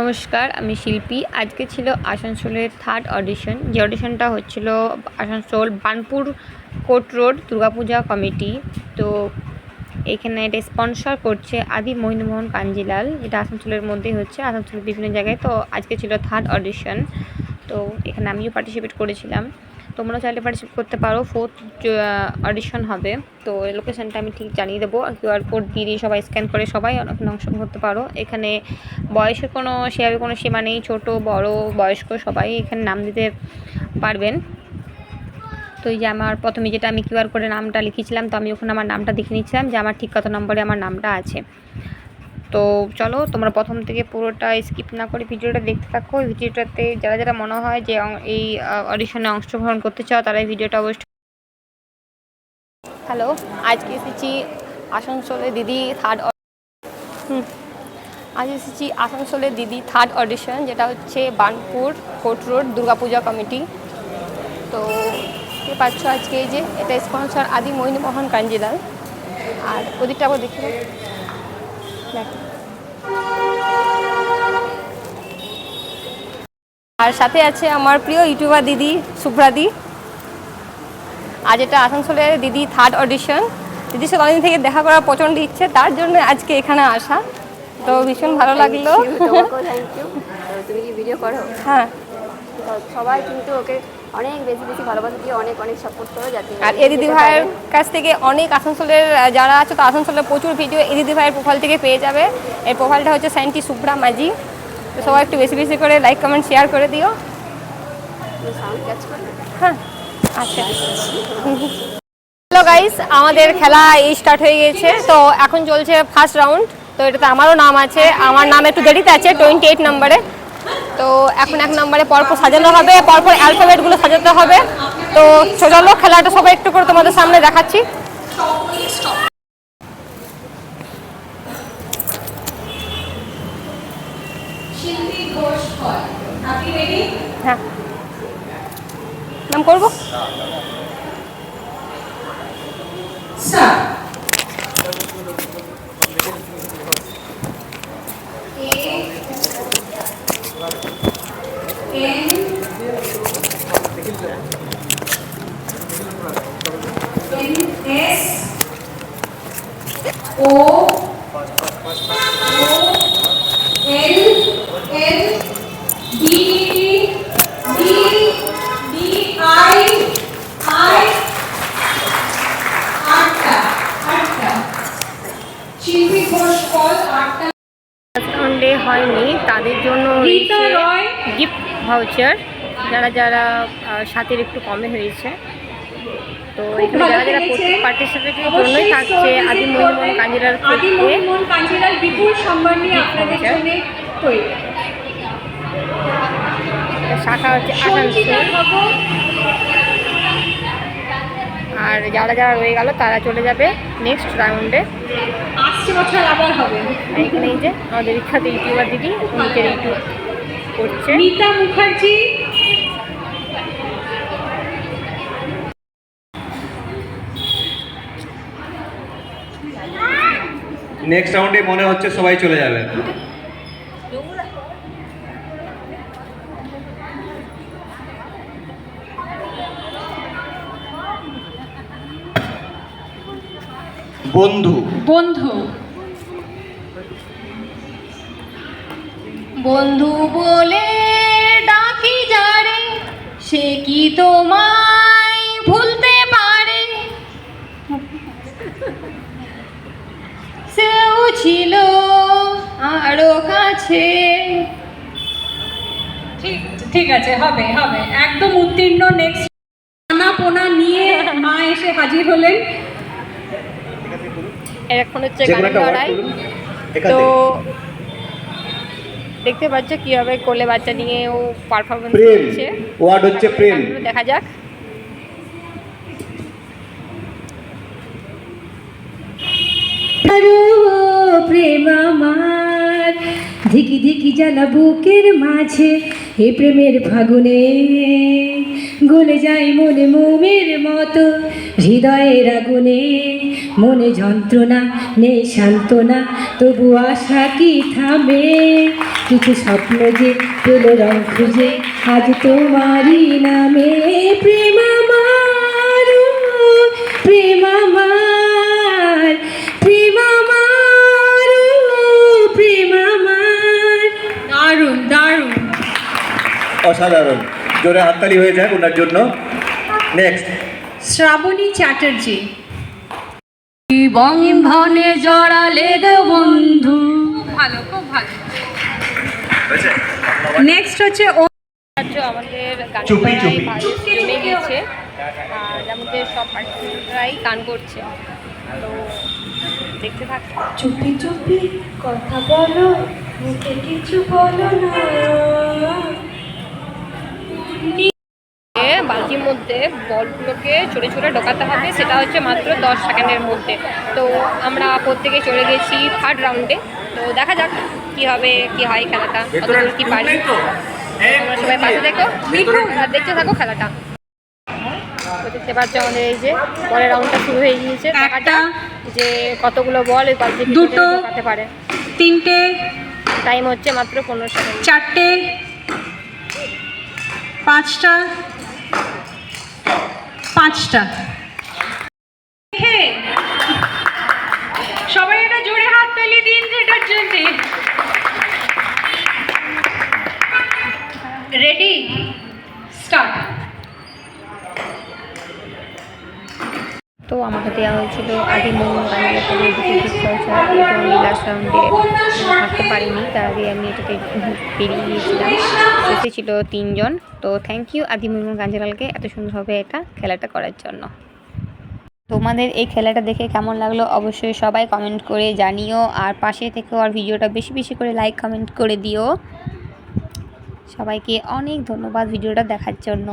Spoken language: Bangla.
নমস্কার, আমি শিল্পী। আজকে ছিল আসানসোলের থার্ড অডিশন যে অডিশনটা হচ্ছিল Asansol Banpur court road Durga Puja committee. তো এখানে এটা স্পন্সর করছে আদি মহিন্দমোহন কাঞ্জিলাল। এটা আসানসোলের মধ্যেই হচ্ছে, আসানসোলের বিভিন্ন জায়গায়। তো আজকে ছিল থার্ড অডিশন তো এখানে আমিও পার্টিসিপেট করেছিলাম। তোমরা চাইলে পার্টিসিপেট করতে পারো। ফোর্থ অডিশন হবে। তো লোকেশনটা আমি ঠিক জানিয়ে দেবো। কিউআর কোড দিয়ে দিয়ে সবাই স্ক্যান করে সবাই অংশগ্রহণ করতে পারো। এখানে বয়সের কোনো সেভাবে কোনো সীমা নেই। ছোটো, বড়, বয়স্ক সবাই এখানে নাম দিতে পারবেন। তো এই যে আমার প্রথমে যেটা আমি কিউআর কোডে নামটা লিখেছিলাম, তো আমি ওখানে আমার নামটা দেখে নিচ্ছিলাম যে আমার ঠিক কত নম্বরে আমার নামটা আছে। তো চলো, তোমরা প্রথম থেকে পুরোটা স্কিপ না করে ভিডিওটা দেখতে থাকো। ভিডিওটাতে যারা যারা মনে হয় যে এই অডিশনে অংশগ্রহণ করতে চাও, তারা এই ভিডিওটা অবশ্যই হ্যালো আজকে এসেছি আসানসোলে দিদি থার্ড আজ এসেছি আসানসোলে দিদি থার্ড অডিশন যেটা হচ্ছে Burnpur court road Durga Puja committee. তো দেখতে পাচ্ছ আজকে যে, এটা স্পন্সর আদি মোহিনীমোহন কাঞ্জিলাল। আর ওদিকটা আবার দেখি দেখ। আর সাথে আছে আমার প্রিয় ইউটিউবার দিদি শুভ্রাদি আজ এটা আসানসোলের দিদি থার্ড অডিশন দিদির সাথে অনেকদিন থেকে দেখা করার প্রচণ্ড ইচ্ছে তার জন্য আজকে এখানে আসা। তো ভীষণ ভালো লাগল। তোমাকেও থ্যাংক ইউ তুমি কি ভিডিও করো? হ্যাঁ। সবাই কিন্তু ওকে অনেক বেশি বেশি ভালোবাসা দিয়ে অনেক অনেক সাপোর্ট করো যাতে আর এ দিদি ভাইয়ের কাছ থেকে অনেক আসানসোলের যারা আছে তো আসানসোলের প্রচুর ভিডিও এ দিদি ভাইয়ের প্রোফাইল থেকে পেয়ে যাবে। এর প্রোফাইলটা হচ্ছে সাইন্টি সুব্রা মাঝি তো সবাই একটু বেশি বেশি করে লাইক কমেন্ট শেয়ার করে দিও। হ্যাঁ আচ্ছা। হ্যালো গাইস আমাদের খেলা এই স্টার্ট হয়ে গেছে তো এখন চলছে ফার্স্ট রাউন্ড তো এটাতে আমারও নাম আছে। আমার নাম একটু দেরিতে আছে টোয়েন্টি এইট নম্বরে। তো এখন এক নম্বরে পরপর সাজানো হবে, পরপর অ্যালফাবেটগুলো সাজাতে হবে। তো চলো, খেলাটা সবাই একটু করে তোমাদের সামনে দেখাচ্ছি। শিল্পী ঘোষ হয়। আপনি রেডি হ্যাঁ। নাম করব? স্যার। এন এস ও হয়নি তাদের জন্য গিফট ভাউচার যারা যারা সাথের একটু কমে হয়েছে। তো এখানে যারা যারা। পার্টিসিপেটের জন্যই থাকছে আদি মহিমন কাঞ্জিরার আদি ক্ষেত্রে মহিমন কাঞ্জিলাল বিপুল সম্মান নিয়ে আপনাদের। জন্য তৈরি। শাখা হচ্ছে আসানসোল। আর যারা যারা রয়ে গেল তারা চলে যাবে নেক্সট রাউন্ডে আসছে বছর আবার হবে। এখানে এই যে আমাদের বিখ্যাত ইউটিউবার দিদি নিজের ইউটিউব করছে। মিতা মুখার্জি। নেক্সট রাউন্ডে মনে হচ্ছে সবাই চলে যাবে। বন্ধু। বন্ধু। বন্ধু বলে ডাকি যারে সে কি তোমায় ভুলতে পারে? সেও ছিল আরও কাছে। ঠিক ঠিক আছে হবে হবে। একদম উত্তীর্ণ নেক্সট পোনা পোনা নিয়ে মা এসে হাজির হলেন। এখন হচ্ছে ওয়ার্ড লড়াই। তো দেখতে পাচ্ছ কীভাবে কোলে বাচ্চা নিয়ে ও পারফরমেন্স করছে ওয়ার্ড হচ্ছে প্রেম। দেখা যাক। প্রেম আমার ধিকি ধিকি জ্বালা বুকের মাঝে হে প্রেমের ফাগুনে। গলে যায় মনে মোমের মতো। হৃদয়ের আগুনে মনে যন্ত্রণা নেই সান্ত্বনা তবু আশা কি থামে? কিছু স্বপ্ন যে পেল রং খুঁজে আজ তোমারই নামে প্রেম আমার ও, প্রেম আমার প্রেম আমার প্রেম আমার। দারুণ দারুণ। অসাধারণ। জোরে হাততালি হয়ে যাক ওনার জন্য। নেক্সট শ্রাবণী চ্যাটার্জি। বন্ধনে জড়ালে গো বন্ধু। ভালো খুব ভালো। নেক্সট হচ্ছে ও আমাদের গান চুপি চুপি। জমে গেছে। আর যার সব পার্টিসিপেন্টরাই গান করছে। তো দেখতে থাক। চুপি চুপি কথা বলো মুখে কিছু বলো না। বালতির মধ্যে বলগুলোকে ছোটো ছোটো ঢোকাতে হবে সেটা হচ্ছে মাত্র দশ সেকেন্ডের মধ্যে। তো আমরা প্রত্যেকে চলে গেছি থার্ড রাউন্ডে তো দেখা যাক কি হবে কি হয় খেলাটা কতদূর কি পারি। সবাই পাশে দেখো। আর দেখতে থাকো খেলাটা। তো দেখতে পাচ্ছ আমাদের এই যে পরের রাউন্ডটা শুরু হয়ে গিয়েছে। যে কতগুলো বল ওই বালতির দুটো, পারে। তিনটে টাইম হচ্ছে মাত্র পনেরো সেকেন্ড। চারটে পাঁচটা পাঁচটা। সবাই এটা জোরে হাত তালি দিন যেটার জন্য। রেডি আমাকে দেওয়া হয়েছিল। আদি মোহন গানের কোনো দুটি লাস্ট রাউন্ডে থাকতে পারিনি। তার আগে আমি এটাতে পেরিয়ে গিয়েছিলাম। শেষে ছিল তিনজন। তো থ্যাংক ইউ আদি মোহন গাঞ্জালালকে এত সুন্দরভাবে এটা খেলাটা করার জন্য। তোমাদের এই খেলাটা দেখে কেমন লাগল অবশ্যই সবাই কমেন্ট করে জানিও। আর পাশে থেকেও আর ভিডিওটা বেশি বেশি করে লাইক কমেন্ট করে দিও। সবাইকে অনেক ধন্যবাদ ভিডিওটা দেখার জন্য।